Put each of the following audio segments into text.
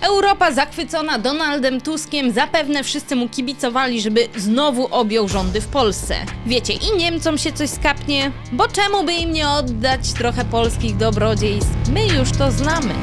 Europa zachwycona Donaldem Tuskiem, zapewne wszyscy mu kibicowali, żeby znowu objął rządy w Polsce. Wiecie, i Niemcom się coś skapnie, bo czemu by im nie oddać trochę polskich dobrodziejstw? My już to znamy.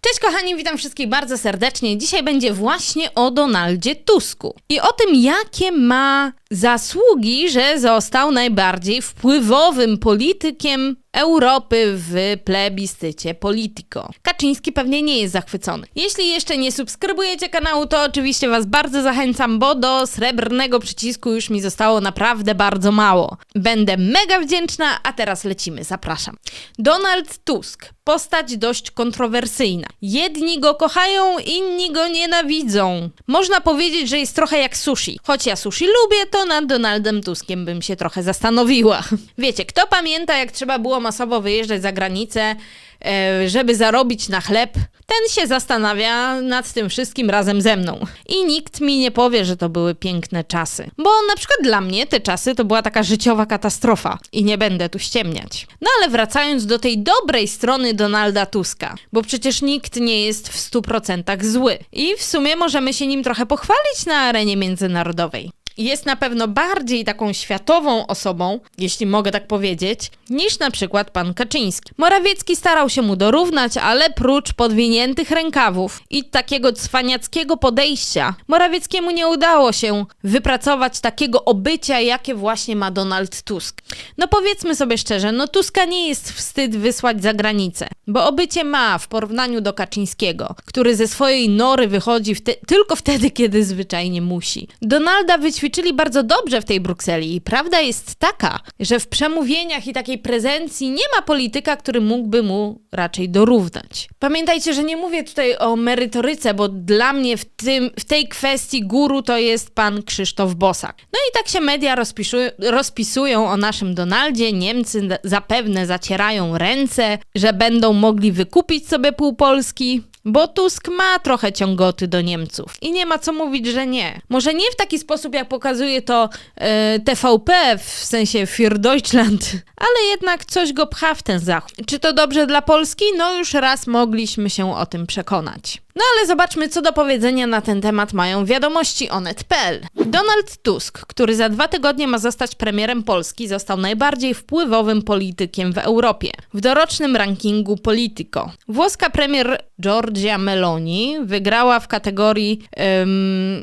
Cześć kochani, witam wszystkich bardzo serdecznie. Dzisiaj będzie właśnie o Donaldzie Tusku i o tym, jakie ma zasługi, że został najbardziej wpływowym politykiem Europy w plebiscycie Politico. Kaczyński pewnie nie jest zachwycony. Jeśli jeszcze nie subskrybujecie kanału, to oczywiście Was bardzo zachęcam, bo do srebrnego przycisku już mi zostało naprawdę bardzo mało. Będę mega wdzięczna, a teraz lecimy, zapraszam. Donald Tusk, postać dość kontrowersyjna. Jedni go kochają, inni go nienawidzą. Można powiedzieć, że jest trochę jak sushi. Choć ja sushi lubię, to nad Donaldem Tuskiem bym się trochę zastanowiła. Wiecie, kto pamięta, jak trzeba było masowo wyjeżdżać za granicę, e, żeby zarobić na chleb, ten się zastanawia nad tym wszystkim razem ze mną. I nikt mi nie powie, że to były piękne czasy. Bo na przykład dla mnie te czasy to była taka życiowa katastrofa. I nie będę tu ściemniać. No ale wracając do tej dobrej strony Donalda Tuska, bo przecież nikt nie jest w 100% zły. I w sumie możemy się nim trochę pochwalić na arenie międzynarodowej jest na pewno bardziej taką światową osobą, jeśli mogę tak powiedzieć, niż na przykład pan Kaczyński. Morawiecki starał się mu dorównać, ale prócz podwiniętych rękawów i takiego cwaniackiego podejścia, Morawieckiemu nie udało się wypracować takiego obycia, jakie właśnie ma Donald Tusk. No powiedzmy sobie szczerze, no Tuska nie jest wstyd wysłać za granicę, bo obycie ma w porównaniu do Kaczyńskiego, który ze swojej nory wychodzi wte tylko wtedy, kiedy zwyczajnie musi. Donalda wyćwiczyli bardzo dobrze w tej Brukseli i prawda jest taka, że w przemówieniach i takiej prezencji nie ma polityka, który mógłby mu raczej dorównać. Pamiętajcie, że nie mówię tutaj o merytoryce, bo dla mnie w, tym, w tej kwestii guru to jest pan Krzysztof Bosak. No i tak się media rozpisują, rozpisują o naszym Donaldzie. Niemcy zapewne zacierają ręce, że będą mogli wykupić sobie pół Polski. Bo Tusk ma trochę ciągoty do Niemców i nie ma co mówić, że nie. Może nie w taki sposób, jak pokazuje to e, TVP, w sensie Für Deutschland, ale jednak coś go pcha w ten zachód. Czy to dobrze dla Polski? No już raz mogliśmy się o tym przekonać. No ale zobaczmy, co do powiedzenia na ten temat mają wiadomości onet.pl. Donald Tusk, który za dwa tygodnie ma zostać premierem Polski, został najbardziej wpływowym politykiem w Europie. W dorocznym rankingu Politico. Włoska premier Giorgia Meloni wygrała w kategorii, um,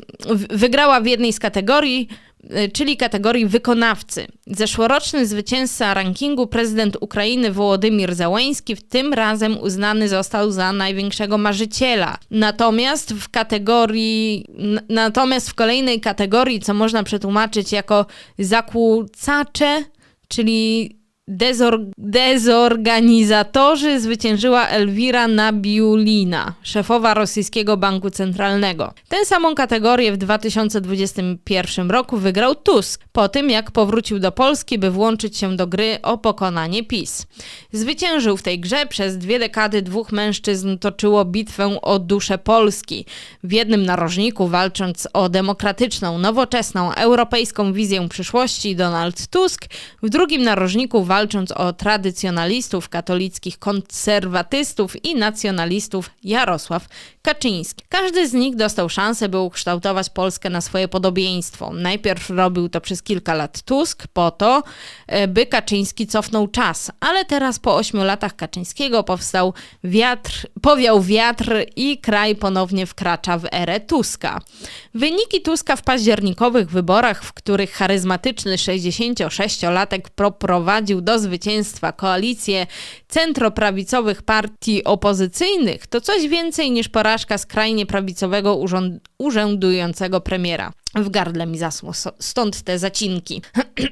wygrała w jednej z kategorii czyli kategorii wykonawcy. Zeszłoroczny zwycięzca rankingu prezydent Ukrainy Wołodymir Załański w tym razem uznany został za największego marzyciela. Natomiast w kategorii, natomiast w kolejnej kategorii, co można przetłumaczyć jako zakłócacze, czyli Dezor dezorganizatorzy zwyciężyła Elwira Nabiulina, szefowa rosyjskiego banku centralnego. Tę samą kategorię w 2021 roku wygrał Tusk, po tym jak powrócił do Polski, by włączyć się do gry o pokonanie PiS. Zwyciężył w tej grze przez dwie dekady dwóch mężczyzn toczyło bitwę o duszę Polski. W jednym narożniku walcząc o demokratyczną, nowoczesną, europejską wizję przyszłości Donald Tusk, w drugim narożniku walcząc o tradycjonalistów, katolickich konserwatystów i nacjonalistów Jarosław Kaczyński. Każdy z nich dostał szansę, by ukształtować Polskę na swoje podobieństwo. Najpierw robił to przez kilka lat Tusk, po to, e, by Kaczyński cofnął czas. Ale teraz po ośmiu latach Kaczyńskiego powstał wiatr, powiał wiatr i kraj ponownie wkracza w erę Tuska. Wyniki Tuska w październikowych wyborach, w których charyzmatyczny 66-latek prowadził do zwycięstwa koalicję centroprawicowych partii opozycyjnych, to coś więcej niż porażka skrajnie prawicowego urzędującego premiera. W gardle mi zasło, stąd te zacinki.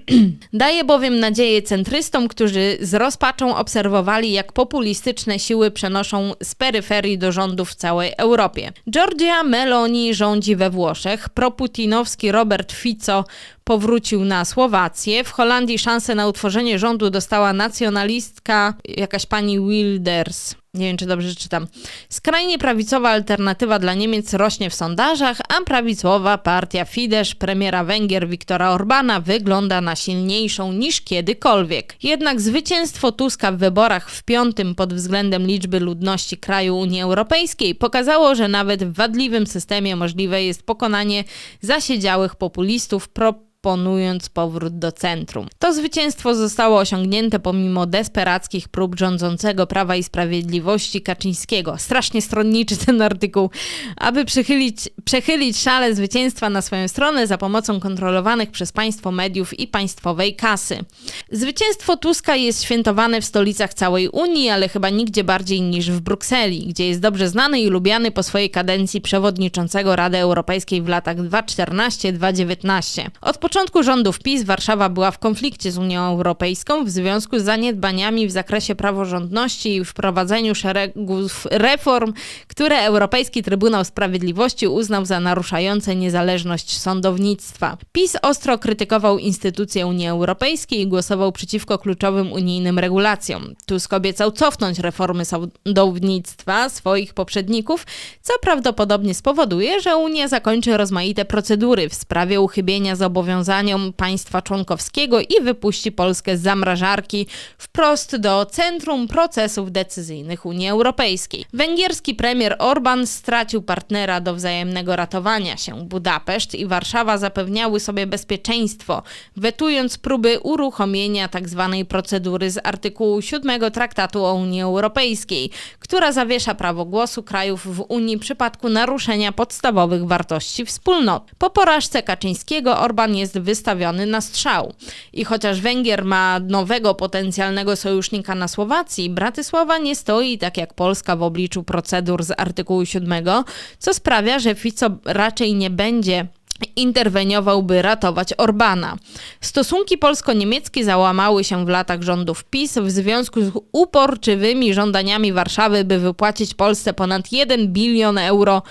Daje bowiem nadzieję centrystom, którzy z rozpaczą obserwowali, jak populistyczne siły przenoszą z peryferii do rządów w całej Europie. Giorgia Meloni rządzi we Włoszech, proputinowski Robert Fico powrócił na Słowację. W Holandii szansę na utworzenie rządu dostała nacjonalistka, jakaś pani Wilders. Nie wiem, czy dobrze czytam. Skrajnie prawicowa alternatywa dla Niemiec rośnie w sondażach, a prawicowa partia Fidesz premiera Węgier Viktora Orbana wygląda na silniejszą niż kiedykolwiek. Jednak zwycięstwo Tuska w wyborach w piątym pod względem liczby ludności kraju Unii Europejskiej pokazało, że nawet w wadliwym systemie możliwe jest pokonanie zasiedziałych populistów pro proponując powrót do centrum. To zwycięstwo zostało osiągnięte pomimo desperackich prób rządzącego Prawa i Sprawiedliwości Kaczyńskiego. Strasznie stronniczy ten artykuł. Aby przechylić, przechylić szale zwycięstwa na swoją stronę za pomocą kontrolowanych przez państwo mediów i państwowej kasy. Zwycięstwo Tuska jest świętowane w stolicach całej Unii, ale chyba nigdzie bardziej niż w Brukseli, gdzie jest dobrze znany i lubiany po swojej kadencji przewodniczącego Rady Europejskiej w latach 2014-2019. Od początku rządów PiS Warszawa była w konflikcie z Unią Europejską w związku z zaniedbaniami w zakresie praworządności i wprowadzeniu szeregów reform, które Europejski Trybunał Sprawiedliwości uznał za naruszające niezależność sądownictwa. PiS ostro krytykował instytucje Unii Europejskiej i głosował przeciwko kluczowym unijnym regulacjom. Tusk obiecał cofnąć reformy sądownictwa swoich poprzedników, co prawdopodobnie spowoduje, że Unia zakończy rozmaite procedury w sprawie uchybienia zobowiązaniom państwa członkowskiego i wypuści Polskę z zamrażarki wprost do centrum procesów decyzyjnych Unii Europejskiej. Węgierski premier Orban stracił partnera do wzajemnego ratowania się. Budapeszt i Warszawa zapewniały sobie bezpieczeństwo, wetując próby uruchomienia tzw. Tak procedury z artykułu 7 Traktatu o Unii Europejskiej, która zawiesza prawo głosu krajów w Unii w przypadku naruszenia podstawowych wartości wspólnot. Po porażce Kaczyńskiego Orban jest wystawiony na strzał. I chociaż Węgier ma nowego potencjalnego sojusznika na Słowacji, Bratysława nie stoi tak jak Polska w obliczu procedur z artykułu 7, co sprawia, że Fico raczej nie będzie interweniował, by ratować Orbana. Stosunki polsko-niemieckie załamały się w latach rządów PiS w związku z uporczywymi żądaniami Warszawy, by wypłacić Polsce ponad 1 bilion euro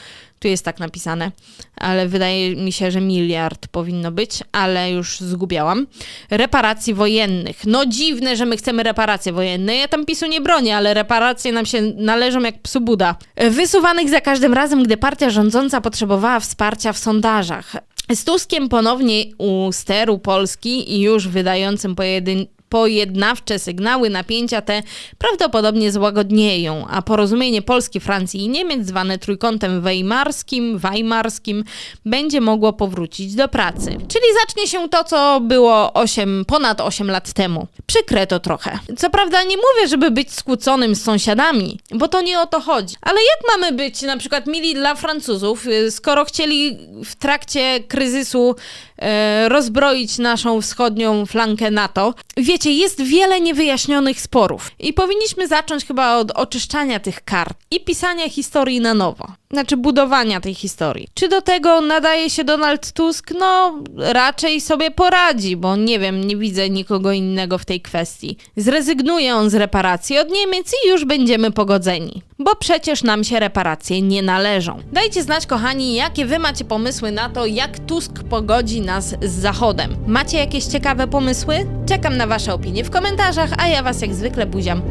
tu jest tak napisane, ale wydaje mi się, że miliard powinno być, ale już zgubiałam. Reparacji wojennych. No dziwne, że my chcemy reparacje wojenne. Ja tam PiSu nie bronię, ale reparacje nam się należą jak psu Buda. Wysuwanych za każdym razem, gdy partia rządząca potrzebowała wsparcia w sondażach. Z Tuskiem ponownie u steru Polski i już wydającym pojedyn pojednawcze sygnały napięcia te prawdopodobnie złagodnieją, a porozumienie Polski, Francji i Niemiec, zwane trójkątem weimarskim, weimarskim, będzie mogło powrócić do pracy. Czyli zacznie się to, co było 8, ponad 8 lat temu. Przykre to trochę. Co prawda nie mówię, żeby być skłóconym z sąsiadami, bo to nie o to chodzi. Ale jak mamy być na przykład mili dla Francuzów, y, skoro chcieli w trakcie kryzysu e, rozbroić naszą wschodnią flankę NATO? Wiecie, Jest wiele niewyjaśnionych sporów i powinniśmy zacząć chyba od oczyszczania tych kart i pisania historii na nowo. Znaczy budowania tej historii. Czy do tego nadaje się Donald Tusk? No, raczej sobie poradzi, bo nie wiem, nie widzę nikogo innego w tej kwestii. Zrezygnuje on z reparacji od Niemiec i już będziemy pogodzeni. Bo przecież nam się reparacje nie należą. Dajcie znać, kochani, jakie wy macie pomysły na to, jak Tusk pogodzi nas z Zachodem. Macie jakieś ciekawe pomysły? Czekam na wasze opinie w komentarzach, a ja was jak zwykle buziam.